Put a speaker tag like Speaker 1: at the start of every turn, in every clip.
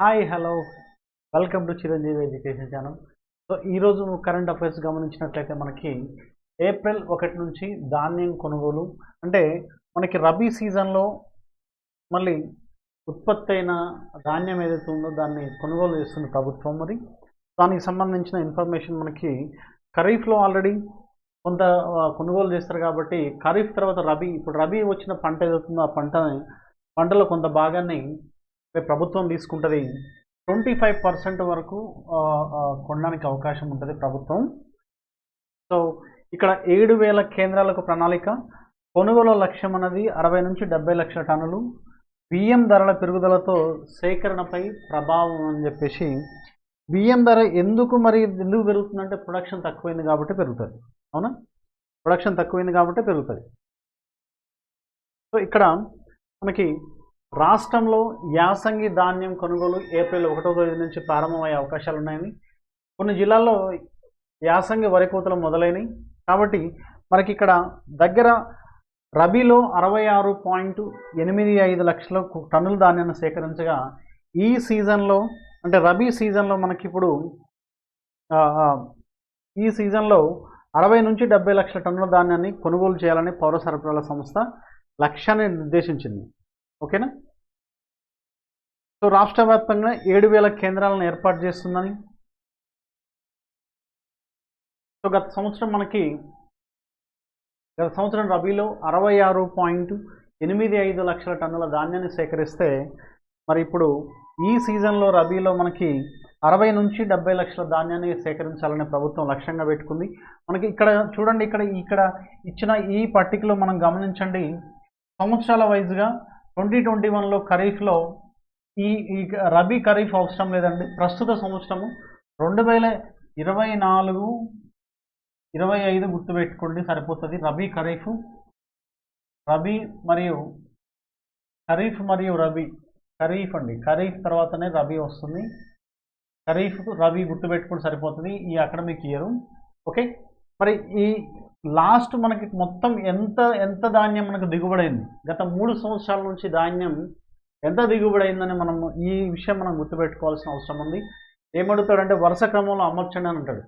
Speaker 1: Hi hello. Welcome to Chiranjeevi education channel. So ఈరోజు current affairs గమనించినట్లయితే మనకి April ఒకటి నుంచి ధాన్యం కొనుగోలు అంటే మనకి రబీ సీజన్లో మళ్ళీ ఉత్పత్తి అయిన ధాన్యం ఏదైతే ఉందో దాన్ని కొనుగోలు చేస్తుంది ప్రభుత్వం మరి. దానికి సంబంధించిన ఇన్ఫర్మేషన్ మనకి ఖరీఫ్లో ఆల్రెడీ కొంత కొనుగోలు చేస్తారు కాబట్టి ఖరీఫ్ తర్వాత రబీ. ఇప్పుడు రబీ వచ్చిన పంట ఏదవుతుందో ఆ పంటని పంటలో కొంత భాగాన్ని ప్రభుత్వం తీసుకుంటుంది ట్వంటీ ఫైవ్ పర్సెంట్ వరకు కొనడానికి అవకాశం ఉంటుంది ప్రభుత్వం. సో ఇక్కడ ఏడు వేల కేంద్రాలకు ప్రణాళిక కొనుగోలు లక్ష్యం అన్నది అరవై నుంచి డెబ్బై లక్షల టన్నులు బియ్యం ధరల పెరుగుదలతో సేకరణపై ప్రభావం అని చెప్పేసి బియ్యం ధర ఎందుకు మరి ఎందుకు పెరుగుతుందంటే ప్రొడక్షన్ తక్కువైంది కాబట్టి పెరుగుతుంది. అవునా? ప్రొడక్షన్ తక్కువైంది కాబట్టి పెరుగుతుంది. సో ఇక్కడ మనకి రాష్ట్రంలో యాసంగి ధాన్యం కొనుగోలు ఏప్రిల్ ఒకటో తేదీ నుంచి ప్రారంభమయ్యే అవకాశాలు ఉన్నాయని కొన్ని జిల్లాల్లో యాసంగి వరి కోతలు మొదలైనవి కాబట్టి మనకి ఇక్కడ దగ్గర రబీలో అరవై ఆరు పాయింట్ ఎనిమిది ఐదు లక్షల టన్నుల ధాన్యాన్ని సేకరించగా ఈ సీజన్లో అంటే రబీ సీజన్లో మనకి ఇప్పుడు ఈ సీజన్లో అరవై నుంచి డెబ్బై లక్షల టన్నుల ధాన్యాన్ని కొనుగోలు చేయాలని పౌర సరఫరాల సంస్థ లక్ష్యాన్ని నిర్దేశించింది. ఓకేనా? సో రాష్ట్ర వ్యాప్తంగా ఏడు వేల కేంద్రాలను ఏర్పాటు చేస్తుందని. సో గత సంవత్సరం మనకి గత సంవత్సరం రబీలో అరవై ఆరు పాయింట్ ఎనిమిది ఐదు లక్షల టన్నుల ధాన్యాన్ని సేకరిస్తే మరి ఇప్పుడు ఈ సీజన్లో రబీలో మనకి అరవై నుంచి డెబ్బై లక్షల ధాన్యాన్ని సేకరించాలని ప్రభుత్వం లక్ష్యంగా పెట్టుకుంది. మనకి ఇక్కడ చూడండి ఇక్కడ ఇక్కడ ఇచ్చిన ఈ పట్టికలో మనం గమనించండి సంవత్సరాల వైజ్గా ట్వంటీ ట్వంటీ వన్లో ఖరీఫ్లో ఈ ఈ రబీ ఖరీఫ్ అవసరం లేదండి. ప్రస్తుత సంవత్సరము రెండు వేల ఇరవై నాలుగు ఇరవై ఐదు గుర్తుపెట్టుకోండి సరిపోతుంది. రబీ ఖరీఫ్ రబీ మరియు ఖరీఫ్ మరియు రబీ. ఖరీఫ్ అండి. ఖరీఫ్ తర్వాతనే రబీ వస్తుంది. ఖరీఫ్ రబీ గుర్తుపెట్టుకుని సరిపోతుంది. ఈ అకాడమిక్ ఇయర్ ఓకే? మరి ఈ లాస్ట్ మనకి మొత్తం ఎంత ఎంత ధాన్యం మనకు దిగుబడైంది? గత మూడు సంవత్సరాల నుంచి ధాన్యం ఎంత దిగుబడి అయిందని మనం ఈ విషయం మనం గుర్తుపెట్టుకోవాల్సిన అవసరం ఉంది. ఏమడుగుతాడంటే వరుస క్రమంలో అమర్చండి అని అంటాడు.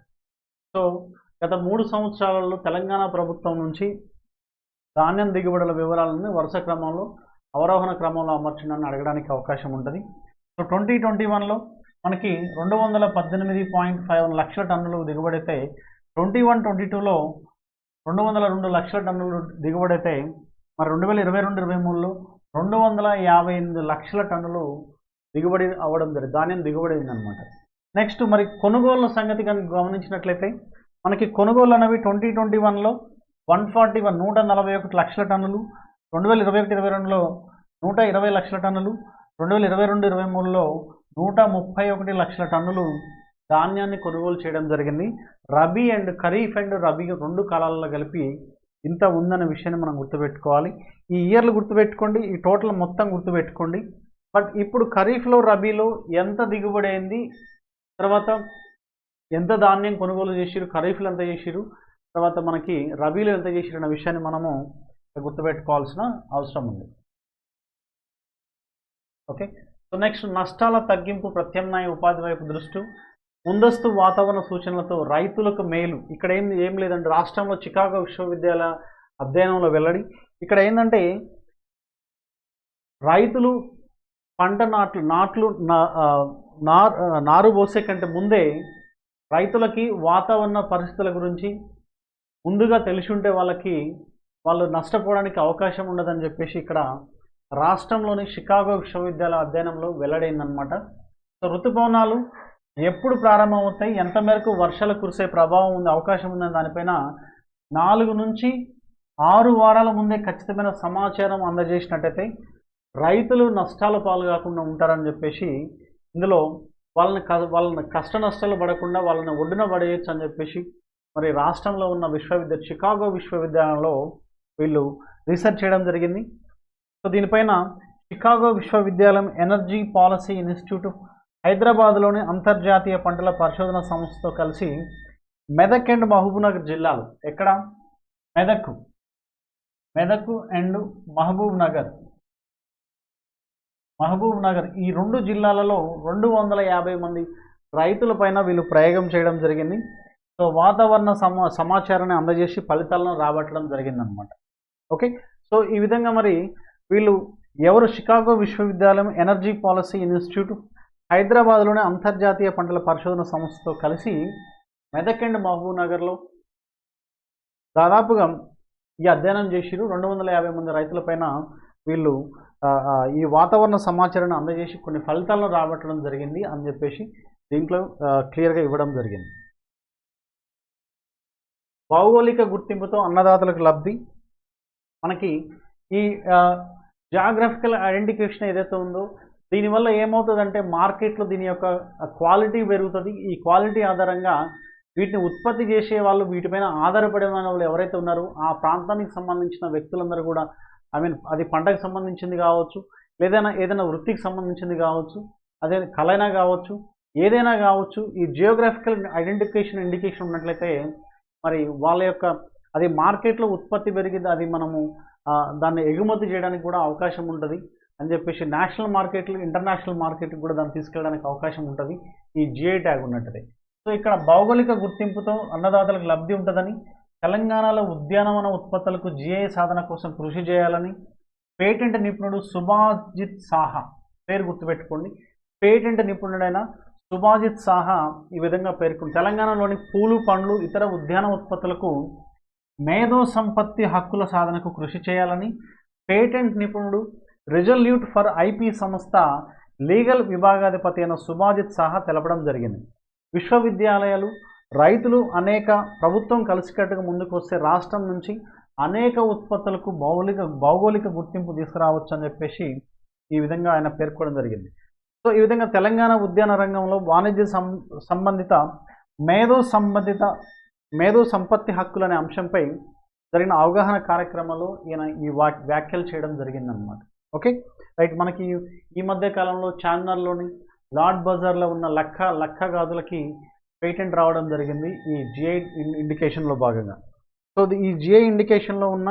Speaker 1: సో గత మూడు సంవత్సరాలలో తెలంగాణ ప్రభుత్వం నుంచి ధాన్యం దిగుబడుల వివరాలను వరుస క్రమంలో అవరోహణ క్రమంలో అమర్చండి అని అడగడానికి అవకాశం ఉంటుంది. సో ట్వంటీ ట్వంటీ వన్లో మనకి రెండు వందల పద్దెనిమిది పాయింట్ ఫైవ్ లక్షల టన్నులు దిగుబడితే ట్వంటీ వన్ ట్వంటీ టూలో రెండు వందల రెండు లక్షల టన్నులు దిగుబడైతే మరి రెండు వేల ఇరవై రెండు ఇరవై మూడులో రెండు వందల యాభై ఎనిమిది లక్షల టన్నులు దిగుబడి అవ్వడం జరిగింది. ధాన్యం దిగుబడి అయిందనమాట నెక్స్ట్ మరి కొనుగోళ్ళ సంగతి కనుక గమనించినట్లయితే మనకి కొనుగోలు అనేవి ట్వంటీ ట్వంటీ వన్లో వన్ ఫార్టీ వన్ నూట నలభై ఒకటి లక్షల టన్నులు రెండు వేల ఇరవై ఒకటి ఇరవై రెండులో నూట ఇరవై లక్షల టన్నులు రెండు వేల ఇరవై రెండు ఇరవై మూడులో నూట ముప్పై ఒకటి లక్షల టన్నులు ధాన్యాన్ని కొనుగోలు చేయడం జరిగింది. రబీ అండ్ ఖరీఫ్ అండ్ రబీ రెండు కాలాల్లో కలిపి ఇంత ఉందనే విషయాన్ని మనం గుర్తుపెట్టుకోవాలి. ఈ ఇయర్లు గుర్తుపెట్టుకోండి ఈ టోటల్ మొత్తం గుర్తుపెట్టుకోండి. బట్ ఇప్పుడు ఖరీఫ్లో రబీలో ఎంత దిగుబడి అయింది తర్వాత ఎంత ధాన్యం కొనుగోలు చేసిరు ఖరీఫ్లో ఎంత చేసిరు తర్వాత మనకి రబీలో ఎంత చేసిరు అనే విషయాన్ని మనము గుర్తుపెట్టుకోవాల్సిన అవసరం ఉంది. ఓకే? సో నెక్స్ట్ నష్టాల తగ్గింపు ప్రత్యామ్నాయ ఉపాధి వైపు దృష్టి. ముందస్తు వాతావరణ సూచనలతో రైతులకు మేలు. ఇక్కడ ఏం ఏం లేదండి. రాష్ట్రంలో చికాగో విశ్వవిద్యాలయ అధ్యయనంలో వెల్లడి. ఇక్కడ ఏంటంటే రైతులు పంట నాట్లు నాట్లు నా- నారు పోసే కంటే ముందే రైతులకి వాతావరణ పరిస్థితుల గురించి ముందుగా తెలిసి ఉంటే వాళ్ళకి వాళ్ళు నష్టపోవడానికి అవకాశం ఉండదని చెప్పేసి ఇక్కడ రాష్ట్రంలోని షికాగో విశ్వవిద్యాలయ అధ్యయనంలో వెల్లడైందనమాట సో ఋతుపవనాలు ఎప్పుడు ప్రారంభమవుతాయి? ఎంత మేరకు వర్షాలు కురిసే ప్రభావం ఉంది అవకాశం ఉందని దానిపైన నాలుగు నుంచి ఆరు వారాల ముందే ఖచ్చితమైన సమాచారం అందజేసినట్టయితే రైతులు నష్టాల పాలు కాకుండా ఉంటారని చెప్పేసి ఇందులో వాళ్ళని క వాళ్ళని కష్ట నష్టాలు పడకుండా వాళ్ళని ఒడ్డున పడేయచ్చు అని చెప్పేసి మరి రాష్ట్రంలో ఉన్న విశ్వవిద్యాలయం చికాగో విశ్వవిద్యాలయంలో వీళ్ళు రీసెర్చ్ చేయడం జరిగింది. సో దీనిపైన చికాగో విశ్వవిద్యాలయం ఎనర్జీ పాలసీ ఇన్స్టిట్యూట్ హైదరాబాద్లోని అంతర్జాతీయ పంటల పరిశోధన సంస్థతో కలిసి మెదక్ అండ్ మహబూబ్నగర్ జిల్లాలు ఎక్కడ? Medak Medak and Mahabubnagar Mahabubnagar ఈ రెండు జిల్లాలలో రెండు వందల యాభై మంది రైతులపైన వీళ్ళు ప్రయోగం చేయడం జరిగింది. సో వాతావరణ సమా సమాచారాన్ని అందజేసి ఫలితాలను రాబట్టడం జరిగిందనమాట. ఓకే? సో ఈ విధంగా మరి వీళ్ళు ఎవరు? షికాగో విశ్వవిద్యాలయం ఎనర్జీ పాలసీ ఇన్స్టిట్యూట్ హైదరాబాద్లోని అంతర్జాతీయ పంటల పరిశోధన సంస్థతో కలిసి మెదక్ అండ్ మహబూబ్ నగర్లో దాదాపుగా ఈ అధ్యయనం చేసిరు రెండు వందల యాభై మంది రైతులపైన వీళ్ళు ఈ వాతావరణ సమాచారాన్ని అందజేసి కొన్ని ఫలితాలను రాబట్టడం జరిగింది అని చెప్పేసి దీంట్లో క్లియర్గా ఇవ్వడం జరిగింది. భౌగోళిక గుర్తింపుతో అన్నదాతలకు లబ్ధి. మనకి ఈ జాగ్రఫికల్ ఐడెంటిఫికేషన్ ఏదైతే ఉందో దీనివల్ల ఏమవుతుందంటే మార్కెట్లో దీని యొక్క క్వాలిటీ పెరుగుతుంది. ఈ క్వాలిటీ ఆధారంగా వీటిని ఉత్పత్తి చేసే వాళ్ళు వీటిపైన ఆధారపడే వాళ్ళు ఎవరైతే ఉన్నారో ఆ ప్రాంతానికి సంబంధించిన వ్యక్తులందరూ కూడా ఐ మీన్ అది పంటకు సంబంధించింది కావచ్చు లేదైనా ఏదైనా వృత్తికి సంబంధించింది కావచ్చు అదే కళైనా కావచ్చు ఏదైనా కావచ్చు ఈ జియోగ్రాఫికల్ ఐడెంటిఫికేషన్ ఇండికేషన్ ఉన్నట్లయితే మరి వాళ్ళ యొక్క అది మార్కెట్లో ఉత్పత్తి పెరిగింది అది మనము దాన్ని ఎగుమతి చేయడానికి కూడా అవకాశం ఉంటుంది. అని చెప్పేసి నేషనల్ మార్కెట్లు ఇంటర్నేషనల్ మార్కెట్కి కూడా దాన్ని తీసుకెళ్ళడానికి అవకాశం ఉంటుంది. ఈ జిఐ ట్యాగ్ ఉన్నట్టుదే. సో ఇక్కడ భౌగోళిక గుర్తింపుతో అన్నదాతలకు లబ్ధి ఉంటుందని తెలంగాణలో ఉద్యానవన ఉత్పత్తులకు జిఐ సాధన కోసం కృషి చేయాలని పేటెంట్ నిపుణుడు సుభాజిత్ సాహా పేరు గుర్తుపెట్టుకోండి. పేటెంట్ నిపుణుడైన సుభాజిత్ సాహా ఈ విధంగా పేర్కొంది. తెలంగాణలోని పూలు పండ్లు ఇతర ఉద్యాన ఉత్పత్తులకు మేధో సంపత్తి హక్కుల సాధనకు కృషి చేయాలని పేటెంట్ నిపుణుడు రిజల్యూట్ ఫర్ ఐపీ సంస్థ లీగల్ విభాగాధిపతి అయిన సుభాజిత్ సహా తెలపడం జరిగింది. విశ్వవిద్యాలయాలు రైతులు అనేక ప్రభుత్వం కలిసికట్టుగా ముందుకు వస్తే రాష్ట్రం నుంచి అనేక ఉత్పత్తులకు భౌగోళిక భౌగోళిక గుర్తింపు తీసుకురావచ్చు అని చెప్పేసి ఈ విధంగా ఆయన పేర్కొనడం జరిగింది. సో ఈ విధంగా తెలంగాణ ఉద్యాన రంగంలో వాణిజ్య సం సంబంధిత మేధో సంబంధిత మేధో సంపత్తి హక్కులు అనే అంశంపై జరిగిన అవగాహన కార్యక్రమంలో ఈయన ఈ వాక్ వ్యాఖ్యలు చేయడం జరిగిందనమాట ఓకే? రైట్ మనకి ఈ మధ్య కాలంలో చార్మినార్లోని లార్డ్ బజార్లో ఉన్న లక్క లక్క గాజులకి పేటెంట్ రావడం జరిగింది. ఈ జిఐ ఇండికేషన్లో భాగంగా. సో ఈ జిఐ ఇండికేషన్లో ఉన్న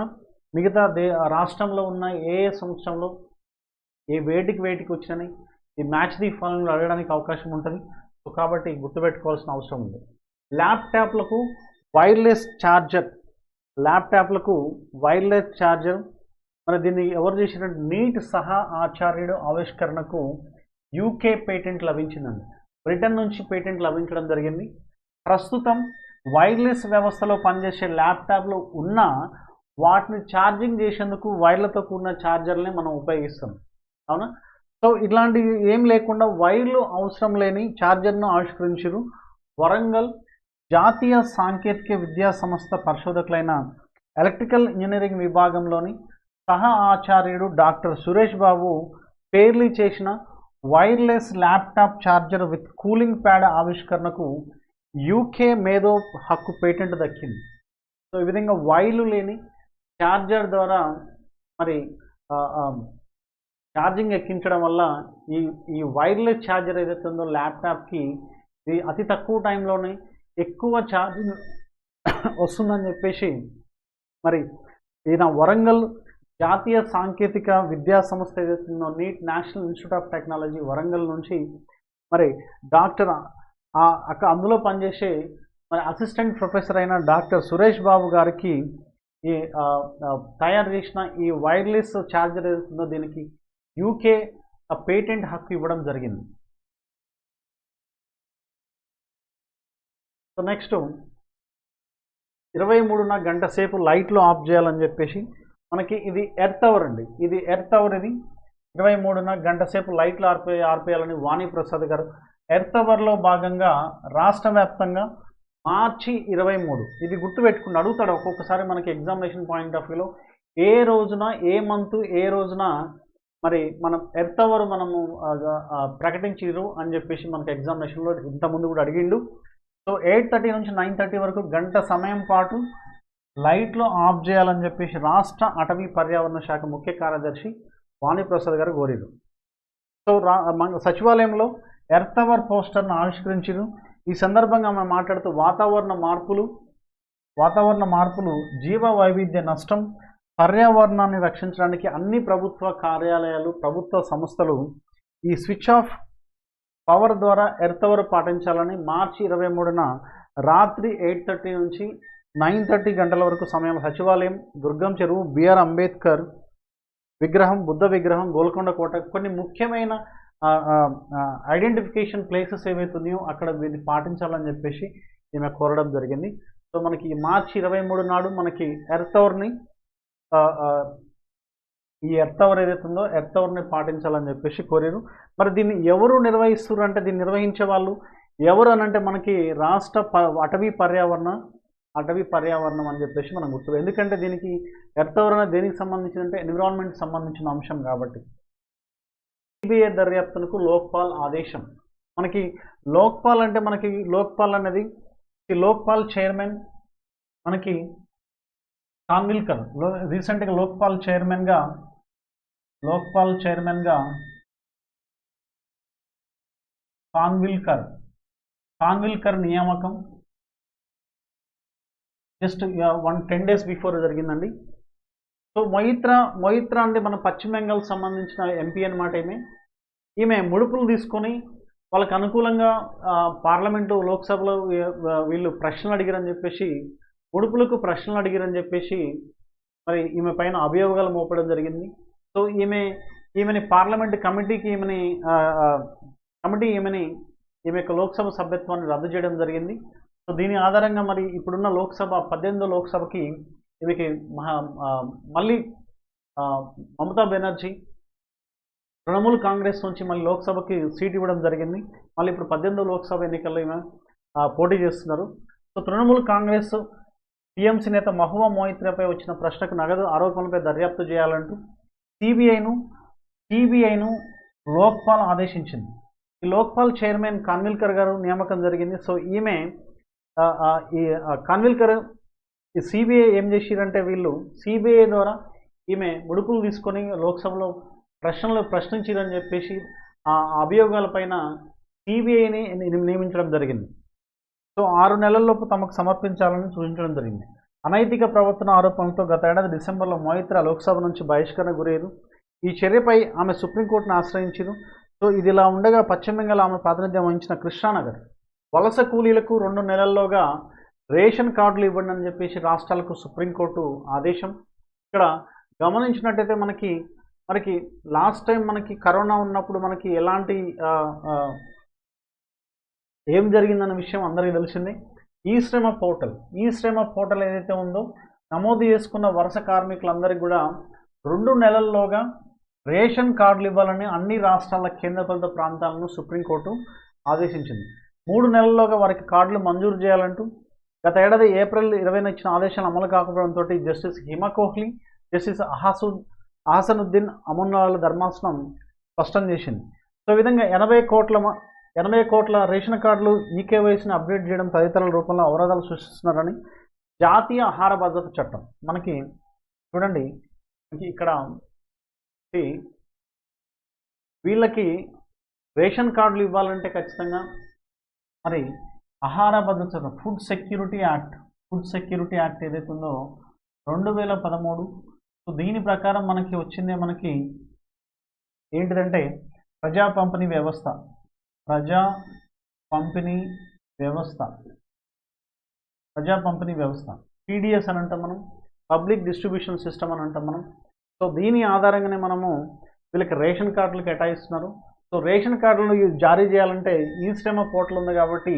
Speaker 1: మిగతా దే రాష్ట్రంలో ఉన్న ఏ ఏ సంవత్సరంలో ఏ వేటికి వేటికి వచ్చినాయి ఈ మ్యాచ్ ది ఫాలోయింగ్ అడగడానికి అవకాశం ఉంటుంది. సో కాబట్టి గుర్తుపెట్టుకోవాల్సిన అవసరం ఉంది. ల్యాప్టాప్లకు వైర్లెస్ ఛార్జర్ ల్యాప్టాప్లకు వైర్లెస్ ఛార్జర్ మరి దీన్ని ఎవరు చేసినట్టు నీట్ సహా ఆచార్యుడు ఆవిష్కరణకు యూకే పేటెంట్ లభించిందండి. బ్రిటన్ నుంచి పేటెంట్ లభించడం జరిగింది. ప్రస్తుతం వైర్లెస్ వ్యవస్థలో పనిచేసే ల్యాప్టాప్లు ఉన్న వాటిని ఛార్జింగ్ చేసేందుకు వైర్లతో కూడిన ఛార్జర్ని మనం ఉపయోగిస్తాం. అవునా? సో ఇట్లాంటివి ఏం లేకుండా వైర్లు అవసరం లేని ఛార్జర్ను ఆవిష్కరించారు. వరంగల్ జాతీయ సాంకేతిక విద్యా సంస్థ పరిశోధకులైన ఎలక్ట్రికల్ ఇంజనీరింగ్ విభాగంలోని సహ ఆచార్యుడు డాక్టర్ సురేష్ బాబు పేర్లీ చేసిన wireless laptop charger with cooling pad ఆవిష్కరణకు యూకే మేధో హక్కు పేటెంట్ దక్కింది. సో ఈ విధంగా వైర్లు లేని ఛార్జర్ ద్వారా మరి ఛార్జింగ్ ఎక్కించడం వల్ల ఈ ఈ వైర్లెస్ ఛార్జర్ ఏదైతే ఉందో ల్యాప్టాప్కి ఇది అతి తక్కువ టైంలోనే ఎక్కువ ఛార్జింగ్ వస్తుందని చెప్పేసి మరి ఈయన వరంగల్ జాతీయ సాంకేతిక విద్యా సంస్థ ఏదైతుందో NIT national institute of technology Warangal నుంచి మరి డాక్టర్ అక్కడ అక్క అందులో పనిచేసే మరి అసిస్టెంట్ ప్రొఫెసర్ అయిన డాక్టర్ సురేష్ బాబు గారికి ఈ తయారు చేసిన ఈ వైర్లెస్ ఛార్జర్ ఏదైతుందో దీనికి యూకే పేటెంట్ హక్కు ఇవ్వడం జరిగింది. సో నెక్స్ట్ ఇరవై మూడున గంట సేపు లైట్లు ఆఫ్ చేయాలని చెప్పేసి మనకి ఇది ఎర్త్ అవర్ అండి. ఇది ఎర్త్ అవర్ ఇది ఇరవై మూడున గంట సేపు లైట్లు ఆర్పే ఆర్పేయాలని వాణి ప్రసాద్ గారు ఎర్త్ అవర్లో భాగంగా రాష్ట్ర వ్యాప్తంగా మార్చి ఇరవై మూడు. ఇది గుర్తుపెట్టుకుని అడుగుతాడు. ఒక్కొక్కసారి మనకి ఎగ్జామినేషన్ పాయింట్ ఆఫ్ వ్యూలో ఏ రోజున ఏ మంత్ ఏ రోజున మరి మనం ఎర్త్ అవర్ మనము ప్రకటించారు అని చెప్పేసి మనకి ఎగ్జామినేషన్లో ఇంతకుముందు కూడా అడిగిండు. సో ఎయిట్ థర్టీ నుంచి నైన్ థర్టీ వరకు గంట సమయం పాటు లైట్లు ఆఫ్ చేయాలని చెప్పేసి రాష్ట్ర అటవీ పర్యావరణ శాఖ ముఖ్య కార్యదర్శి వాణిప్రసాద్ గారు కోరారు. సో రా సచివాలయంలో ఎర్త్ అవర్ పోస్టర్ను ఆవిష్కరించారు. ఈ సందర్భంగా మనం మాట్లాడుతూ వాతావరణ మార్పులు వాతావరణ మార్పులు జీవ వైవిధ్య నష్టం పర్యావరణాన్ని రక్షించడానికి అన్ని ప్రభుత్వ కార్యాలయాలు ప్రభుత్వ సంస్థలు ఈ స్విచ్ ఆఫ్ పవర్ ద్వారా ఎర్త్ అవర్ పాటించాలని మార్చి ఇరవై మూడున రాత్రి ఎయిట్ థర్టీ నుంచి నైన్ థర్టీ గంటల వరకు సమయం సచివాలయం దుర్గం చెరువు బిఆర్ అంబేద్కర్ విగ్రహం బుద్ధ విగ్రహం గోల్కొండ కోట కొన్ని ముఖ్యమైన ఐడెంటిఫికేషన్ ప్లేసెస్ ఏవైతే ఉన్నాయో అక్కడ వీటిని పాటించాలని చెప్పేసి ఈమె కోరడం జరిగింది. సో మనకి ఈ మార్చి ఇరవై మూడు నాడు మనకి ఎర్త్ అవర్ని ఈ ఎర్త్ అవర్ ఏదైతే ఉందో ఎర్త్ అవర్ని పాటించాలని చెప్పేసి కోరారు. మరి దీన్ని ఎవరు నిర్వహిస్తున్నారు అంటే దీన్ని నిర్వహించే వాళ్ళు ఎవరు అనంటే మనకి రాష్ట్ర ప అటవీ పర్యావరణ అటవీ పర్యావరణం అని చెప్పేసి మనం గుర్తు ఎందుకంటే దీనికి ఎర్తవరణ దేనికి సంబంధించింది అంటే ఎన్విరాన్మెంట్ సంబంధించిన అంశం కాబట్టి. సిబిఐ దర్యాప్తునకు లోక్పాల్ ఆదేశం. మనకి లోక్పాల్ అంటే మనకి లోక్పాల్ అనేది లోక్పాల్ చైర్మన్ మనకి కాన్విల్కర్లో రీసెంట్గా లోక్పాల్ చైర్మన్గా లోక్పాల్ చైర్మన్గా కాన్విల్కర్ కాన్విల్కర్ నియామకం just one ten days before జరిగిందండి. సో మొయిత్ర మొయిత్ర అంటే మన పశ్చిమ బెంగాల్ సంబంధించిన ఎంపీ అనమాట ఈమె. ఈమె ముడుపులు తీసుకొని వాళ్ళకు అనుకూలంగా పార్లమెంటు లోక్సభలో వీళ్ళు ప్రశ్నలు అడిగారని చెప్పేసి ముడుపులకు ప్రశ్నలు అడిగారని చెప్పేసి మరి ఈమె పైన అభియోగాలు మోపడం జరిగింది. సో ఈమె ఈమెని పార్లమెంట్ కమిటీకి ఈమెని కమిటీ ఈమెని ఈమె యొక్క లోక్సభ సభ్యత్వాన్ని రద్దు చేయడం జరిగింది. దీని ఆధారంగా మరి ఇప్పుడున్న లోక్సభ పద్దెనిమిదో లోక్సభకి ఇవికి మహా మళ్ళీ మమతా బెనర్జీ తృణమూల్ కాంగ్రెస్ నుంచి మళ్ళీ లోక్సభకి సీట్ ఇవ్వడం జరిగింది. మళ్ళీ ఇప్పుడు పద్దెనిమిదో లోక్సభ ఎన్నికల్లో ఈమె పోటీ చేస్తున్నారు. సో తృణమూల్ కాంగ్రెస్ టీఎంసీ నేత మహువా మోయిత్రపై వచ్చిన ప్రశ్నకు నగదు ఆరోపణలపై దర్యాప్తు చేయాలంటూ సిబిఐను సిబిఐను లోక్పాల్ ఆదేశించింది. ఈ లోక్పాల్ చైర్మన్ కాన్విల్కర్ గారు నియామకం జరిగింది. సో ఈమె కాన్విల్కర్ సిబిఐ ఏం చేసిరంటే వీళ్ళు సిబిఐ ద్వారా ఈమె ముడుపులు తీసుకొని లోక్సభలో ప్రశ్నలు ప్రశ్నించిరని చెప్పేసి ఆ అభియోగాలపైన సిబిఐని నియమించడం జరిగింది. సో ఆరు నెలల్లోపు తమకు సమర్పించాలని సూచించడం జరిగింది. అనైతిక ప్రవర్తన ఆరోపణలతో గత ఏడాది డిసెంబర్లో మోయిత్ర లోక్సభ నుంచి బహిష్కరణ గురయ్యారు. ఈ చర్యపై ఆమె సుప్రీంకోర్టును ఆశ్రయించారు. సో ఇది ఇలా ఉండగా పశ్చిమ బెంగాల్ ఆమె ప్రాతినిధ్యం వహించిన కృష్ణానగర్. వలస కూలీలకు రెండు నెలల్లోగా రేషన్ కార్డులు ఇవ్వండి అని చెప్పేసి రాష్ట్రాలకు సుప్రీంకోర్టు ఆదేశం. ఇక్కడ గమనించినట్టయితే మనకి మనకి లాస్ట్ టైం మనకి కరోనా ఉన్నప్పుడు మనకి ఎలాంటి ఏం జరిగిందన్న విషయం అందరికీ తెలిసింది. ఈ శ్రమ పోర్టల్ ఈ శ్రమ పోర్టల్ ఏదైతే ఉందో నమోదు చేసుకున్న వరుస కార్మికులందరికీ కూడా రెండు నెలల్లోగా రేషన్ కార్డులు ఇవ్వాలని అన్ని రాష్ట్రాల కేంద్రపాలిత ప్రాంతాలను సుప్రీంకోర్టు ఆదేశించింది. మూడు నెలల్లోగా వారికి కార్డులు మంజూరు చేయాలంటూ గత ఏడాది ఏప్రిల్ ఇరవైన ఇచ్చిన ఆదేశాలు అమలు కాకపోవడంతో జస్టిస్ హిమా కోహ్లీ జస్టిస్ అహాసు అహసనుద్దీన్ అమర్నాల ధర్మాసనం స్పష్టం చేసింది. సో విధంగా ఎనభై కోట్ల మ- ఎనభై కోట్ల రేషన్ కార్డులు ఈకేవైసీని అప్డేట్ చేయడం తదితరాల రూపంలో అవరోధాలు సృష్టిస్తున్నారని జాతీయ ఆహార భద్రత చట్టం మనకి చూడండి మనకి ఇక్కడ వీళ్ళకి రేషన్ కార్డులు ఇవ్వాలంటే ఖచ్చితంగా మరి ఆహార భద్రత food security act food security act ఏదైతే ఉందో రెండు వేల పదమూడు. సో దీని ప్రకారం మనకి వచ్చిందే మనకి ఏంటిదంటే ప్రజా పంపిణీ వ్యవస్థ. ప్రజా పంపిణీ వ్యవస్థ. ప్రజా పంపిణీ వ్యవస్థ. పీడిఎస్ అని అంటాం మనం. పబ్లిక్ డిస్ట్రిబ్యూషన్ సిస్టమ్ అని అంటాం మనం. సో దీని ఆధారంగానే మనము వీళ్ళకి రేషన్ కార్డులు కేటాయిస్తున్నారు. సో రేషన్ కార్డులను జారీ చేయాలంటే ఈ శ్రమ పోర్టల్ ఉంది కాబట్టి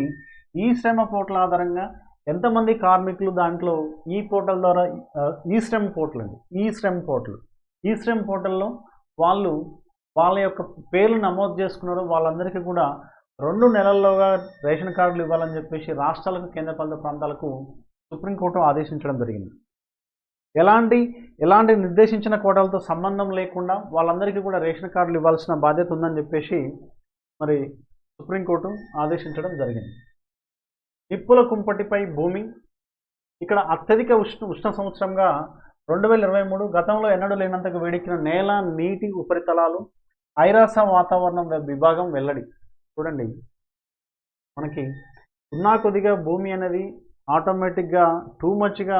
Speaker 1: ఈ శ్రమ పోర్టల్ ఆధారంగా ఎంతమంది కార్మికులు దాంట్లో ఈ పోర్టల్ ద్వారా ఈ శ్రమ్ పోర్టల్ అండి ఈ శ్రమ్ పోర్టల్. ఈ శ్రమ్ పోర్టల్లో వాళ్ళు వాళ్ళ యొక్క పేర్లు నమోదు చేసుకున్నారు. వాళ్ళందరికీ కూడా రెండు నెలల్లోగా రేషన్ కార్డులు ఇవ్వాలని చెప్పేసి రాష్ట్రాలకు కేంద్రపాలిత ప్రాంతాలకు సుప్రీంకోర్టు ఆదేశించడం జరిగింది. ఎలాంటి ఎలాంటి నిర్దేశించిన కోటాలతో సంబంధం లేకుండా వాళ్ళందరికీ కూడా రేషన్ కార్డులు ఇవ్వాల్సిన బాధ్యత ఉందని చెప్పేసి మరి సుప్రీంకోర్టు ఆదేశించడం జరిగింది. నిప్పుల కుంపటిపై భూమి. ఇక్కడ అత్యధిక ఉష్ణ ఉష్ణ సంవత్సరంగా రెండు వేల ఇరవై మూడు గతంలో ఎన్నడూ లేనంతగా వేడెక్కిన నేల నీటి ఉపరితలాలు ఐరాస వాతావరణం విభాగం వెల్లడి. చూడండి. మనకి ఉన్నా కొద్దిగా భూమి అనేది ఆటోమేటిక్గా టూ మచ్గా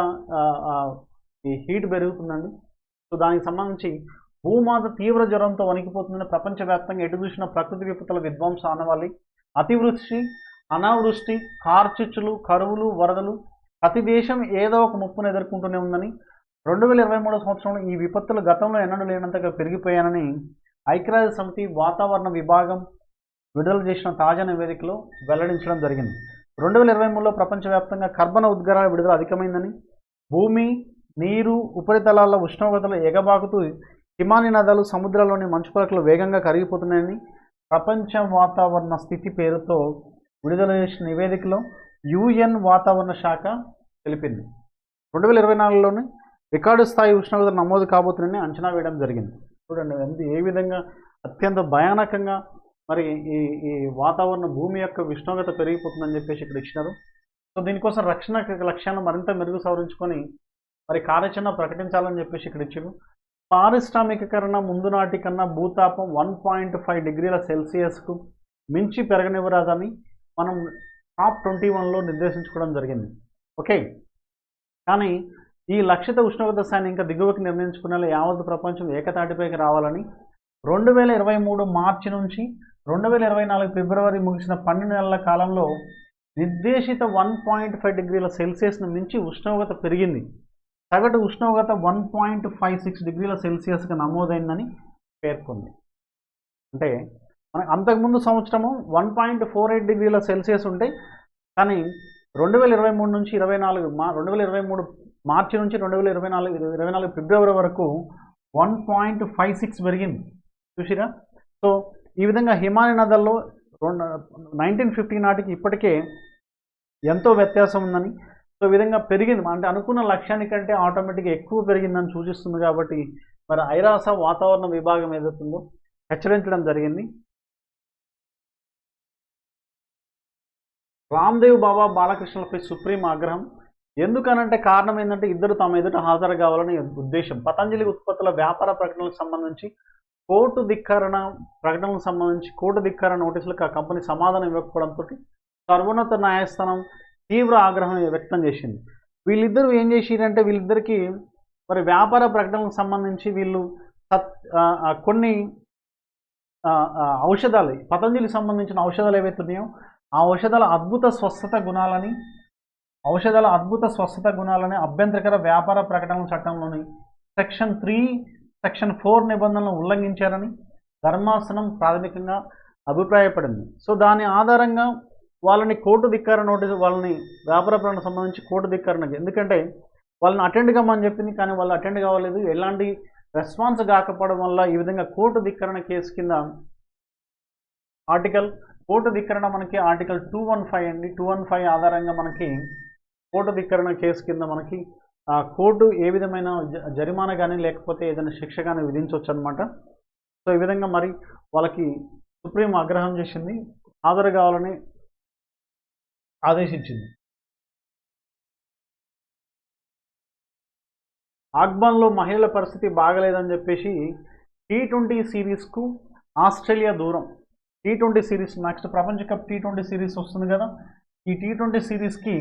Speaker 1: ఈ హీట్ పెరుగుతుందండి. సో దానికి సంబంధించి భూమాత తీవ్ర జ్వరంతో వణికిపోతుందని ప్రపంచవ్యాప్తంగా ఎటు చూసిన ప్రకృతి విపత్తుల విధ్వంస అనవాలి అతివృష్టి అనావృష్టి కార్చిచ్చులు కరువులు వరదలు ప్రతి దేశం ఏదో ఒక ముప్పును ఎదుర్కొంటూనే ఉందని రెండు వేల ఇరవై మూడో సంవత్సరంలో ఈ విపత్తులు గతంలో ఎన్నడూ లేనంతగా పెరిగిపోయానని ఐక్యరాజ్య సమితి వాతావరణ విభాగం విడుదల చేసిన తాజా నివేదికలో వెల్లడించడం జరిగింది. రెండు వేల ఇరవై మూడులో ప్రపంచవ్యాప్తంగా కర్బన ఉద్గారాల విడుదల అధికమైందని భూమి నీరు ఉపరితలాల ఉష్ణోగ్రతలు ఎగబాకుతూ హిమాని నదాలు సముద్రాల్లోని మంచు పలకలు వేగంగా కరిగిపోతున్నాయని ప్రపంచ వాతావరణ స్థితి పేరుతో విడుదల చేసిన నివేదికలో యుఎన్ వాతావరణ శాఖ తెలిపింది. రెండు వేల ఇరవై నాలుగులోనే రికార్డు స్థాయి ఉష్ణోగ్రత నమోదు కాబోతున్నాయని అంచనా వేయడం జరిగింది. చూడండి ఎంత ఏ విధంగా అత్యంత భయానకంగా మరి ఈ ఈ వాతావరణ భూమి యొక్క ఉష్ణోగ్రత పెరిగిపోతుందని చెప్పేసి ఇక్కడ ఇచ్చినారు. సో దీనికోసం రక్షణ లక్ష్యాలను మరింత మెరుగు సవరించుకొని మరి కార్యాచరణ ప్రకటించాలని చెప్పేసి ఇక్కడ ఇచ్చారు పారిశ్రామికీకరణ ముందు నాటి కన్నా భూతాపం వన్ పాయింట్ ఫైవ్ డిగ్రీల సెల్సియస్కు మించి పెరగనివ్వరాదని మనం టాప్ ట్వంటీ వన్లో నిర్దేశించుకోవడం జరిగింది. ఓకే? కానీ ఈ లక్షిత ఉష్ణోగ్రత స్థాయిని ఇంకా దిగువకి నిర్ణయించుకునేలా యావత్ ప్రపంచం ఏకతాటిపైకి రావాలని రెండు వేల ఇరవై మూడు మార్చి నుంచి రెండు వేల ఇరవై నాలుగు ఫిబ్రవరి ముగిసిన పన్నెండు నెలల కాలంలో నిర్దేశిత వన్ పాయింట్ ఫైవ్ డిగ్రీల సెల్సియస్ను మించి ఉష్ణోగ్రత పెరిగింది. సగటు ఉష్ణోగ్రత వన్ పాయింట్ ఫైవ్ సిక్స్ డిగ్రీల సెల్సియస్గా నమోదైందని పేర్కొంది. అంటే మనకు అంతకుముందు సంవత్సరము వన్ పాయింట్ ఫోర్ ఎయిట్ డిగ్రీల సెల్సియస్ ఉంటే కానీ రెండు వేల ఇరవై మూడు నుంచి ఇరవై నాలుగు మా రెండు వేల ఇరవై మూడు మార్చి నుంచి రెండు వేల ఇరవై నాలుగు ఇరవై నాలుగు ఫిబ్రవరి వరకు వన్ పాయింట్ ఫైవ్ సిక్స్ పెరిగింది. చూసిరా? సో ఈ విధంగా హిమాలయ నదల్లో రెండు నైన్టీన్ ఫిఫ్టీ నాటికి ఇప్పటికే ఎంతో వ్యత్యాసం ఉందని సో విధంగా పెరిగింది. అంటే అనుకున్న లక్ష్యానికంటే ఆటోమేటిక్గా ఎక్కువ పెరిగిందని సూచిస్తుంది కాబట్టి మరి ఐరాస వాతావరణ విభాగం ఏదైతుందో హెచ్చరించడం జరిగింది. రామ్దేవ్ బాబా బాలకృష్ణలపై సుప్రీం ఆగ్రహం. ఎందుకనంటే కారణం ఏంటంటే ఇద్దరు తమ ఎదుట హాజరు కావాలని ఉద్దేశం. పతంజలి ఉత్పత్తుల వ్యాపార ప్రకటనలకు సంబంధించి కోర్టు ధిక్కరణ ప్రకటనలకు సంబంధించి కోర్టు ధిక్కరణ నోటీసులకు ఆ కంపెనీ సమాధానం ఇవ్వకపోవడంతో సర్వోన్నత న్యాయస్థానం తీవ్ర ఆగ్రహం వ్యక్తం చేసింది. వీళ్ళిద్దరూ ఏం చేసిరంటే వీళ్ళిద్దరికి మరి వ్యాపార ప్రకటనలకు సంబంధించి వీళ్ళు సత్ కొన్ని ఔషధాలు పతంజలికి సంబంధించిన ఔషధాలు ఏవైతే ఉన్నాయో ఆ ఔషధాల అద్భుత స్వస్థత గుణాలని ఔషధాల అద్భుత స్వస్థత గుణాలని అభ్యంతరకర వ్యాపార ప్రకటనల చట్టంలోని సెక్షన్ త్రీ సెక్షన్ ఫోర్ నిబంధనలను ఉల్లంఘించారని ధర్మాసనం ప్రాథమికంగా అభిప్రాయపడింది. సో దాని ఆధారంగా వాళ్ళని కోర్టు ధిక్కార నోటీసు వాళ్ళని వ్యాపార ప్రకటన సంబంధించి కోర్టు ధిక్కారణకి ఎందుకంటే వాళ్ళని అటెండ్ కమ్మని చెప్పింది కానీ వాళ్ళు అటెండ్ కావలేదు. ఎలాంటి రెస్పాన్స్ కాకపోవడం వల్ల ఈ విధంగా కోర్టు ధిక్కరణ కేసు కింద ఆర్టికల్ కోర్టు ధిక్కరణ మనకి ఆర్టికల్ టూ వన్ ఫైవ్ అండి. టూ వన్ ఫైవ్ ఆధారంగా మనకి కోర్టు ధిక్కరణ కేసు కింద మనకి ఆ, కోర్టు ఏ విధమైన జ- జరిమానా కానీ లేకపోతే ఏదైనా శిక్ష కానీ విధించవచ్చు అనమాట సో ఈ విధంగా మరి వాళ్ళకి సుప్రీం ఆగ్రహం చేసింది. హాజరు కావాలని ఆదేశించింది. ఆగ్బాన్లో మహిళల పరిస్థితి బాగలేదని చెప్పేసి టీ ట్వంటీ సిరీస్కు ఆస్ట్రేలియా దూరం. టీ ట్వంటీ సిరీస్ నెక్స్ట్ ప్రపంచ కప్ టీ ట్వంటీ సిరీస్ వస్తుంది కదా. ఈ టీ ట్వంటీ సిరీస్కి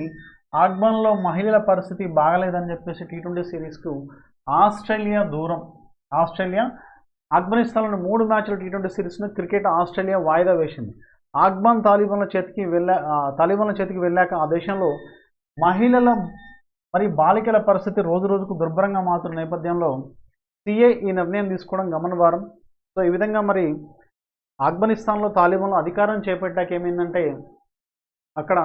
Speaker 1: ఆగ్బాన్లో మహిళల పరిస్థితి బాగలేదని చెప్పేసి టీ ట్వంటీ సిరీస్కు ఆస్ట్రేలియా దూరం. ఆస్ట్రేలియా ఆఫ్ఘనిస్తాన్లోని మూడు మ్యాచ్లు టీ ట్వంటీ సిరీస్ను క్రికెట్ ఆస్ట్రేలియా వాయిదా వేసింది. ఆగ్బాన్ తాలిబాన్ల చేతికి వెళ్ళా తాలిబన్ల తాలిబాన్ల చేతికి వెళ్ళాక ఆ దేశంలో మహిళల మరి బాలికల పరిస్థితి రోజు రోజుకు దుర్భరంగా మారుతున్న నేపథ్యంలో సిఏ ఈ నిర్ణయం తీసుకోవడం గమనవారం సో ఈ విధంగా మరి ఆఫ్ఘనిస్తాన్లో తాలిబాన్లు అధికారం చేపట్టాక ఏమైందంటే అక్కడ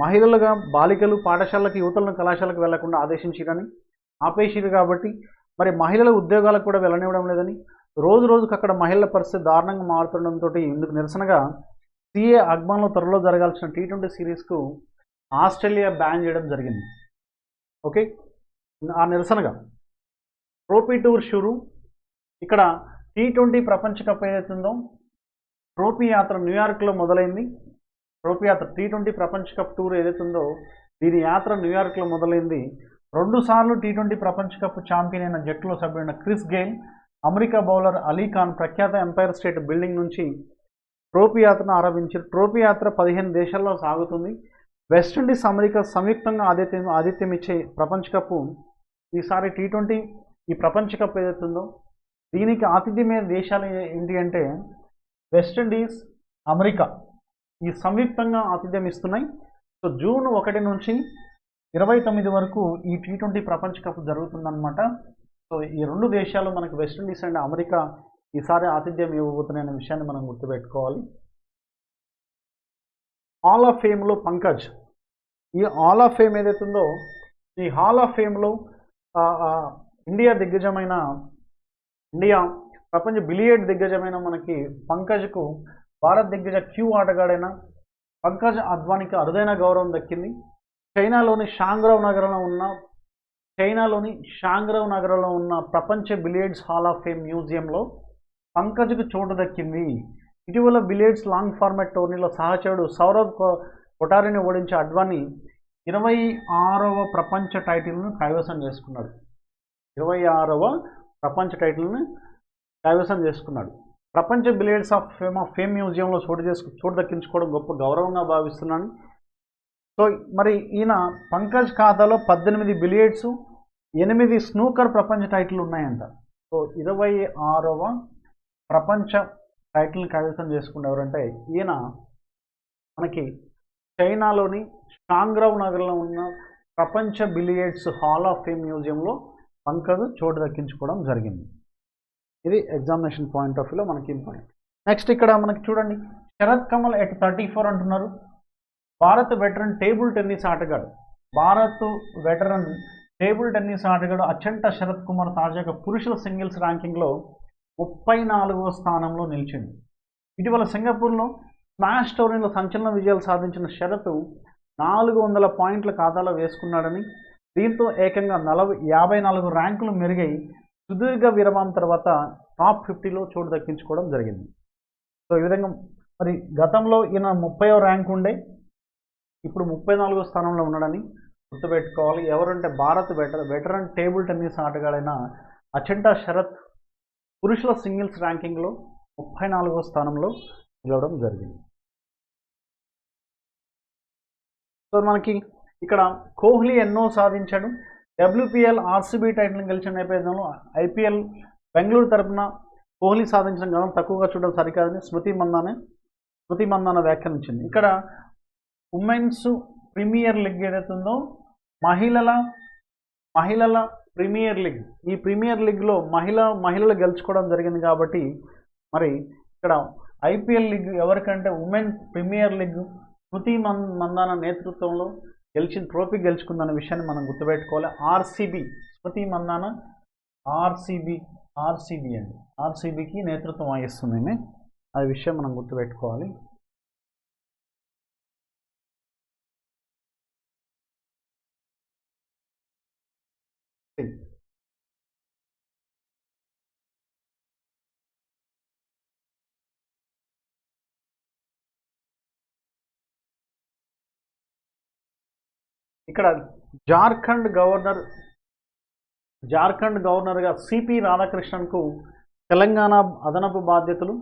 Speaker 1: మహిళలుగా బాలికలు పాఠశాలకి యువతలను కళాశాలకు వెళ్ళకుండా ఆదేశించిరని ఆపేసిరు కాబట్టి మరి మహిళల ఉద్యోగాలకు కూడా వెళ్ళనివ్వడం లేదని రోజు రోజుకు అక్కడ మహిళల పరిస్థితి దారుణంగా మారుతుండటంతో ఇందుకు నిరసనగా సిఏ అగ్మాన్లో త్వరలో జరగాల్సిన టీ ట్వంటీ సిరీస్కు ఆస్ట్రేలియా బ్యాన్ చేయడం జరిగింది. ఓకే? ఆ నిరసనగా. ట్రోఫీ టూర్ షురు. ఇక్కడ టీ ట్వంటీ ప్రపంచ కప్ ఏదైతుందో ట్రోఫీ యాత్ర న్యూయార్క్లో మొదలైంది. ట్రోఫీ యాత్ర టీ ట్వంటీ ప్రపంచ కప్ టూర్ ఏదైతుందో దీని యాత్ర న్యూయార్క్లో మొదలైంది. రెండుసార్లు టీ ట్వంటీ ప్రపంచ కప్ ఛాంపియన్ అయిన జట్టులో సభ్యుడైన Chris Gayle America bowler Ali Khan ప్రఖ్యాత ఎంపైర్ స్టేట్ బిల్డింగ్ నుంచి ట్రోఫీ యాత్రను ఆరంభించారు. ట్రోఫీ యాత్ర పదిహేను దేశాల్లో సాగుతుంది. వెస్టిండీస్ అమెరికా సంయుక్తంగా ఆతిథ్యం ఆతిథ్యం ఇచ్చే ప్రపంచ కప్ ఈసారి టీ ట్వంటీ ఈ ప్రపంచ కప్ ఏదైతుందో. దీనికి ఆతిథ్యమైన దేశాలు ఏంటి అంటే వెస్టిండీస్ అమెరికా ఈ సంయుక్తంగా ఆతిథ్యం ఇస్తున్నాయి. సో జూన్ ఒకటి నుంచి ఇరవై తొమ్మిది వరకు ఈ టీ ట్వంటీ ప్రపంచ కప్ జరుగుతుందన్నమాట. సో ఈ రెండు దేశాలు మనకు వెస్టిండీస్ అండ్ అమెరికా ఈసారి ఆతిథ్యం ఇవ్వబోతున్నాయనే విషయాన్ని మనం గుర్తుపెట్టుకోవాలి. హాల్ ఆఫ్ ఫేమ్లో పంకజ్. ఈ హాల్ ఆఫ్ ఫేమ్ ఏదైతుందో ఈ హాల్ ఆఫ్ ఫేమ్లో ఇండియా దిగ్గజమైన ఇండియా ప్రపంచ బిలియర్డ్ దిగ్గజమైన మనకి పంకజ్కు భారత్ దిగ్గజ క్యూ ఆటగాడైన పంకజ్ అద్వానికి అరుదైన గౌరవం దక్కింది. చైనాలోని షాంగ్రావ్ నగరంలో ఉన్న చైనాలోని షాంగ్రావ్ నగరంలో ఉన్న ప్రపంచ బిలియర్డ్స్ హాల్ ఆఫ్ ఫేమ్ మ్యూజియంలో పంకజ్కు చోటు దక్కింది. ఇటీవల బిలియర్డ్స్ లాంగ్ ఫార్మాట్ టోర్నీలో సహచరుడు సౌరవ్ కొటారిని ఓడించే అడ్వాణి ఇరవై ఆరవ ప్రపంచ టైటిల్ను కైవసం చేసుకున్నాడు. ఇరవై ఆరవ ప్రపంచ టైటిల్ని కైవసం చేసుకున్నాడు. ప్రపంచ billiards of fame of fame మ్యూజియంలో చోటు చేసుకు చోటు దక్కించుకోవడం గొప్ప గౌరవంగా భావిస్తున్నాను. సో మరి ఈయన పంకజ్ ఖాతాలో పద్దెనిమిది బిలియర్డ్స్ ఎనిమిది స్నూకర్ ప్రపంచ టైటిల్ ఉన్నాయంట. సో ఇరవై ఆరవ ప్రపంచ టైటిల్ని కైవసం చేసుకున్న ఎవరంటే ఈయన మనకి చైనాలోని షాంగ్రావ్ నగర్లో ఉన్న ప్రపంచ బిలియర్డ్స్ హాల్ ఆఫ్ ఫేమ్ మ్యూజియంలో పంకజ్ చోటు దక్కించుకోవడం జరిగింది. ఇది ఎగ్జామినేషన్ పాయింట్ ఆఫ్ వ్యూలో మనకి ఇంపార్టెంట్ నెక్స్ట్ ఇక్కడ మనకి చూడండి. Sharath Kamal at thirty four అంటున్నారు. భారత్ వెటరన్ టేబుల్ టెన్నిస్ ఆటగాడు. భారత్ వెటరన్ టేబుల్ టెన్నిస్ ఆటగాడు అచంట శరత్ కుమార్ తాజాగా పురుషుల సింగిల్స్ ర్యాంకింగ్లో ముప్పై నాలుగవ స్థానంలో నిలిచింది ఇటీవల సింగపూర్లో స్మాష్ టోర్నీలో సంచలన విజయాలు సాధించిన శరత్ నాలుగు వందల పాయింట్ల ఖాతాలో వేసుకున్నాడని దీంతో ఏకంగా నలభై యాభై నాలుగు ర్యాంకులు మెరుగై సుదీర్ఘ విరమం తర్వాత టాప్ ఫిఫ్టీలో చోటు దక్కించుకోవడం జరిగింది. సో ఈ విధంగా మరి గతంలో ఈయన ముప్పైవ ర్యాంక్ ఉండే ఇప్పుడు ముప్పై నాలుగో స్థానంలో ఉన్నాడని గుర్తుపెట్టుకోవాలి. ఎవరంటే భారత్ వెటర్ వెటరన్ టేబుల్ టెన్నిస్ ఆటగాడైన అచంటా శరత్ పురుషుల సింగిల్స్ ర్యాంకింగ్లో ముప్పై నాలుగో స్థానంలో నిలవడం జరిగింది. సో మనకి ఇక్కడ కోహ్లీ ఎన్నో సాధించాడు. డబ్ల్యూపీఎల్ ఆర్సీబీ టైటిల్ గెలిచిన నేపథ్యంలో ఐపీఎల్ బెంగళూరు తరపున కోహ్లీ సాధించిన గణం తక్కువగా చూడడం సరికాదని స్మృతి మందానే స్మృతి మందాన వ్యాఖ్యానించింది. ఇక్కడ ఉమెన్స్ ప్రీమియర్ లీగ్ ఏదైతే ఉందో మహిళల మహిళల ప్రీమియర్ లీగ్. ఈ ప్రీమియర్ లీగ్లో మహిళ మహిళలు గెలుచుకోవడం జరిగింది కాబట్టి మరి ఇక్కడ ఐపీఎల్ లీగ్ ఎవరికంటే ఉమెన్ ప్రీమియర్ లీగ్ స్మృతి మన్ మందాన నేతృత్వంలో గెలిచిన ట్రోఫీ గెలుచుకుందన్న విషయాన్ని మనం గుర్తుపెట్టుకోవాలి. RCB Smriti Mandhana RCB RCB అండి. ఆర్సీబీకి నేతృత్వం వహిస్తుంది ఆ విషయం మనం గుర్తుపెట్టుకోవాలి. ఇక్కడ జార్ఖండ్ గవర్నర్ జార్ఖండ్ గవర్నర్గా సిపి రాధాకృష్ణన్కు తెలంగాణ అదనపు బాధ్యతలు.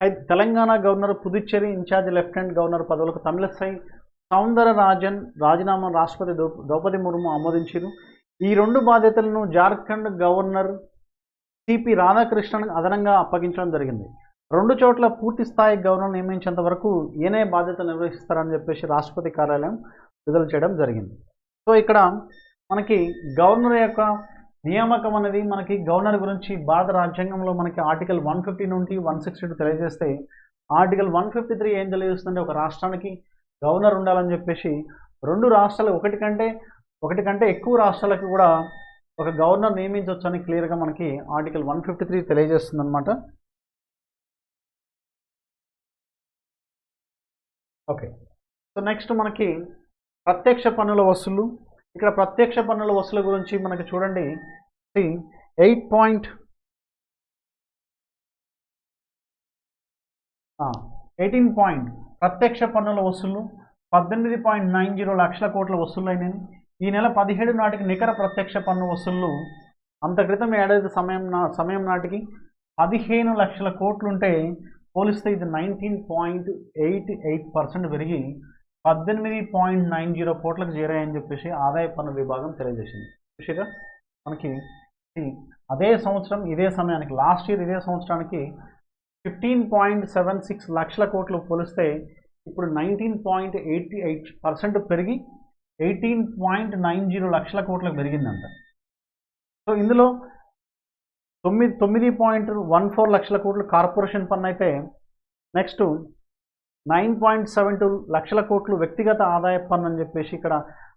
Speaker 1: అయితే Telangana governor Puducherry in charge lieutenant governor పదవులకు తమిళసై సౌందరరాజన్ రాజీనామా రాష్ట్రపతి ద్రౌపది ముర్ము ఆమోదించారు. ఈ రెండు బాధ్యతలను జార్ఖండ్ గవర్నర్ సిపి రాధాకృష్ణన్ అదనంగా అప్పగించడం జరిగింది. రెండు చోట్ల పూర్తి స్థాయి గవర్నర్ నియమించేంత వరకు ఏనే బాధ్యతలు నిర్వహిస్తారని చెప్పేసి రాష్ట్రపతి కార్యాలయం విడుదల చేయడం జరిగింది. సో ఇక్కడ మనకి గవర్నర్ యొక్క నియామకం అనేది మనకి గవర్నర్ గురించి భారత రాజ్యాంగంలో మనకి ఆర్టికల్ వన్ ఫిఫ్టీ నుండి వన్ సిక్స్టీ టూ తెలియజేస్తే ఆర్టికల్ వన్ ఫిఫ్టీ త్రీ ఏం తెలియజేస్తుందంటే ఒక రాష్ట్రానికి గవర్నర్ ఉండాలని చెప్పేసి రెండు రాష్ట్రాలు ఒకటి కంటే ఒకటి కంటే ఎక్కువ రాష్ట్రాలకు కూడా ఒక గవర్నర్ నియమించవచ్చు అని క్లియర్గా మనకి ఆర్టికల్ వన్ ఫిఫ్టీ త్రీ తెలియజేస్తుంది అనమాట ఓకే. సో నెక్స్ట్ మనకి ప్రత్యక్ష పన్నుల వసూలు. ఇక్కడ ప్రత్యక్ష పన్నుల వసూలు గురించి మనకి చూడండి. Eight point eighteen point. ప్రత్యక్ష పన్నుల వసూలు పద్దెనిమిది పాయింట్ నైన్ జీరో లక్షల కోట్ల వసూలైనవి ఈ నెల పదిహేడు నాటికి నికర ప్రత్యక్ష పన్ను వసూళ్ళు అంత క్రితం ఏడాది సమయం నా సమయం నాటికి పదిహేను లక్షల కోట్లుంటే పోలిస్తే ఇది nineteen point eight eight percent పెరిగి పద్దెనిమిది పాయింట్ నైన్ జీరో కోట్లకు చేరాయని చెప్పేసి ఆదాయ పన్ను విభాగం తెలియజేసింది. చూసారా? మనకి అదే సంవత్సరం ఇదే సమయానికి లాస్ట్ ఇయర్ ఇదే సంవత్సరానికి ఫిఫ్టీన్ పాయింట్ సెవెన్ సిక్స్ లక్షల కోట్లు పోలిస్తే ఇప్పుడు nineteen point eighty eight percent పెరిగి ఎయిటీన్ పాయింట్ నైన్ జీరో లక్షల కోట్లకు పెరిగిందంట. సో ఇందులో తొమ్మిది తొమ్మిది పాయింట్ వన్ ఫోర్ లక్షల కోట్లు కార్పొరేషన్ పన్ను అయితే next nine point seven two లక్షల కోట్లు వ్యక్తిగత ఆదాయ పన్ను అని చెప్పేసి ఇక్కడ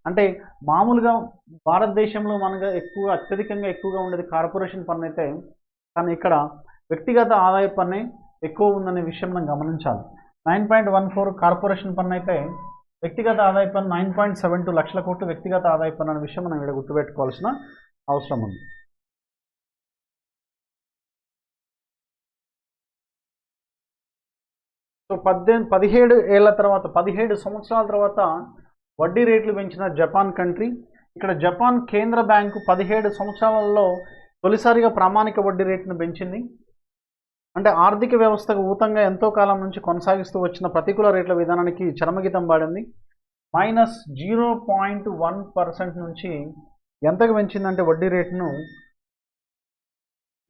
Speaker 1: అంటే మామూలుగా భారతదేశంలో మనగా ఎక్కువ అత్యధికంగా ఎక్కువగా ఉండేది కార్పొరేషన్ పన్ను అయితే కానీ ఇక్కడ వ్యక్తిగత ఆదాయ పన్నే ఎక్కువ ఉందనే విషయం మనం గమనించాలి. Nine point one four corporation పన్ను అయితే వ్యక్తిగత ఆదాయ పన్ను నైన్ పాయింట్ సెవెన్ టూ లక్షల కోట్లు వ్యక్తిగత ఆదాయ పన్ను అనే విషయం మనం ఇక్కడ గుర్తుపెట్టుకోవాల్సిన అవసరం ఉంది. సో పద్దెనిమిది పదిహేడు ఏళ్ళ తర్వాత పదిహేడు సంవత్సరాల తర్వాత వడ్డీ రేట్లు పెంచిన జపాన్ కంట్రీ. ఇక్కడ జపాన్ కేంద్ర బ్యాంకు పదిహేడు సంవత్సరాలలో తొలిసారిగా ప్రామాణిక వడ్డీ రేటును పెంచింది. అంటే ఆర్థిక వ్యవస్థకు ఊతంగా ఎంతో కాలం నుంచి కొనసాగిస్తూ వచ్చిన ప్రతికూల రేట్ల విధానానికి చరమగీతం పాడింది. Minus zero point one percent నుంచి ఎంతకు పెంచిందంటే వడ్డీ రేటును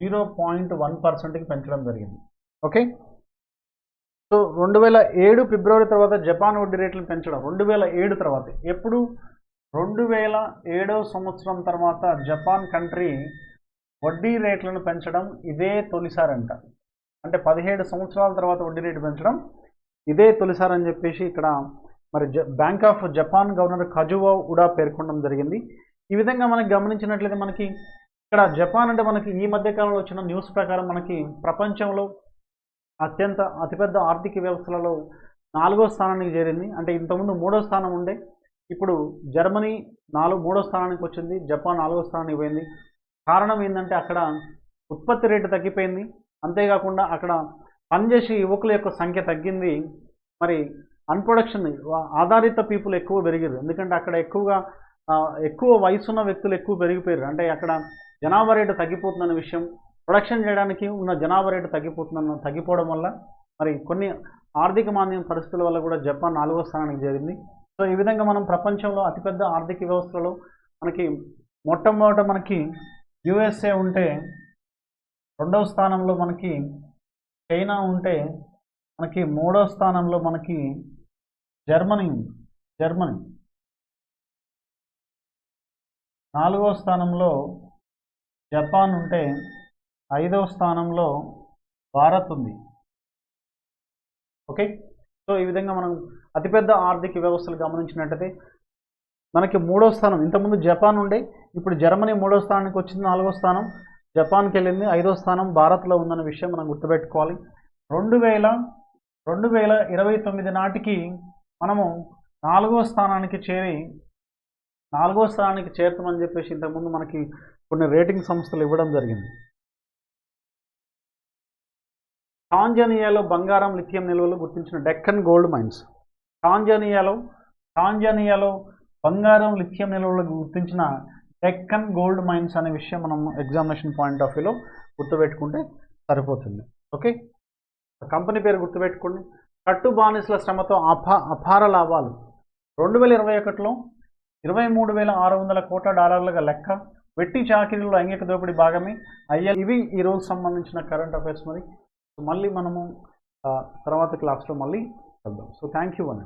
Speaker 1: జీరో పాయింట్ వన్ పర్సెంట్కి పెంచడం జరిగింది. ఓకే? సో రెండు వేల ఏడు ఫిబ్రవరి తర్వాత జపాన్ వడ్డీ రేట్లను పెంచడం. రెండు వేల ఏడు తర్వాత. ఎప్పుడు? రెండు వేల ఏడవ సంవత్సరం తర్వాత జపాన్ కంట్రీ వడ్డీ రేట్లను పెంచడం ఇదే తొలిసారంట అంటే. పదిహేడు సంవత్సరాల తర్వాత వడ్డీ రేటు పెంచడం ఇదే తొలిసారి అని చెప్పేసి ఇక్కడ మరి the bank of Japan governor Kazuo Ueda పేర్కొనడం జరిగింది. ఈ విధంగా మనకి గమనించినట్లయితే మనకి ఇక్కడ జపాన్ అంటే మనకి ఈ మధ్య కాలంలో వచ్చిన న్యూస్ ప్రకారం మనకి ప్రపంచంలో అత్యంత అతిపెద్ద ఆర్థిక వ్యవస్థలలో నాలుగో స్థానానికి చేరింది. అంటే ఇంతకుముందు మూడో స్థానం ఉండే ఇప్పుడు జర్మనీ నాలుగు మూడో స్థానానికి వచ్చింది జపాన్ నాలుగో స్థానానికి పోయింది. కారణం ఏంటంటే అక్కడ ఉత్పత్తి రేటు తగ్గిపోయింది. అంతేకాకుండా అక్కడ పనిచేసే యువకుల యొక్క సంఖ్య తగ్గింది. మరి అన్ప్రొడక్షన్ ఆధారిత పీపుల్ ఎక్కువ పెరిగారు. ఎందుకంటే అక్కడ ఎక్కువగా ఎక్కువ వయసున్న వ్యక్తులు ఎక్కువ పెరిగిపోయారు. అంటే అక్కడ జనాభా రేటు తగ్గిపోతుందన్న విషయం ప్రొడక్షన్ చేయడానికి ఉన్న జనాభా రేటు తగ్గిపోతున్న తగ్గిపోవడం వల్ల మరి కొన్ని ఆర్థిక మాంద్యం పరిస్థితుల వల్ల కూడా జపాన్ నాలుగో స్థానానికి చేరింది. సో ఈ విధంగా మనం ప్రపంచంలో అతిపెద్ద ఆర్థిక వ్యవస్థలో మనకి మొట్టమొదట మనకి యుఎస్ఏ ఉంటే రెండవ స్థానంలో మనకి చైనా ఉంటే మనకి మూడో స్థానంలో మనకి జర్మనీ ఉంది. జర్మనీ. నాలుగో స్థానంలో జపాన్ ఉంటే ఐదవ స్థానంలో భారత్ ఉంది. ఓకే? సో ఈ విధంగా మనం అతిపెద్ద ఆర్థిక వ్యవస్థలు గమనించినట్టయితే మనకి మూడో స్థానం ఇంతకుముందు జపాన్ ఉండే ఇప్పుడు జర్మనీ మూడో స్థానానికి వచ్చింది నాలుగో స్థానం. జపాన్కి వెళ్ళింది ఐదో స్థానం భారత్లో ఉందన్న విషయం మనం గుర్తుపెట్టుకోవాలి. రెండు వేల రెండు వేల ఇరవై తొమ్మిది నాటికి మనము నాలుగో స్థానానికి చేరి నాలుగో స్థానానికి చేరుతామని చెప్పేసి ఇంతకుముందు మనకి కొన్ని రేటింగ్ సంస్థలు ఇవ్వడం జరిగింది. టాంజానియాలో బంగారం లిథియం నిల్వలు గుర్తించిన డెక్కన్ గోల్డ్ మైన్స్. టాంజానియాలో టాంజానియాలో బంగారం లిథియం నిల్వలు గుర్తించిన డెక్కన్ గోల్డ్ మైన్స్ అనే విషయం మనం ఎగ్జామినేషన్ పాయింట్ ఆఫ్ వ్యూలో గుర్తుపెట్టుకుంటే సరిపోతుంది. ఓకే? కంపెనీ పేరు గుర్తుపెట్టుకోండి. కట్టు బానిసల శ్రమతో అపా అపార లాభాలు. రెండు వేల ఇరవై ఒకటిలో ఇరవై మూడు వేల ఆరు వందల కోట్ల డాలర్లుగా లెక్క వెట్టి చాకిరీలో లైంగిక దోపిడీ భాగమే. అయ్యా ఇవి ఈ రోజు సంబంధించిన కరెంట్ అఫైర్స్ మరి. మళ్ళీ మనము తర్వాత క్లాస్లో మళ్ళీ కలుద్దాం. సో థ్యాంక్ యూ అండి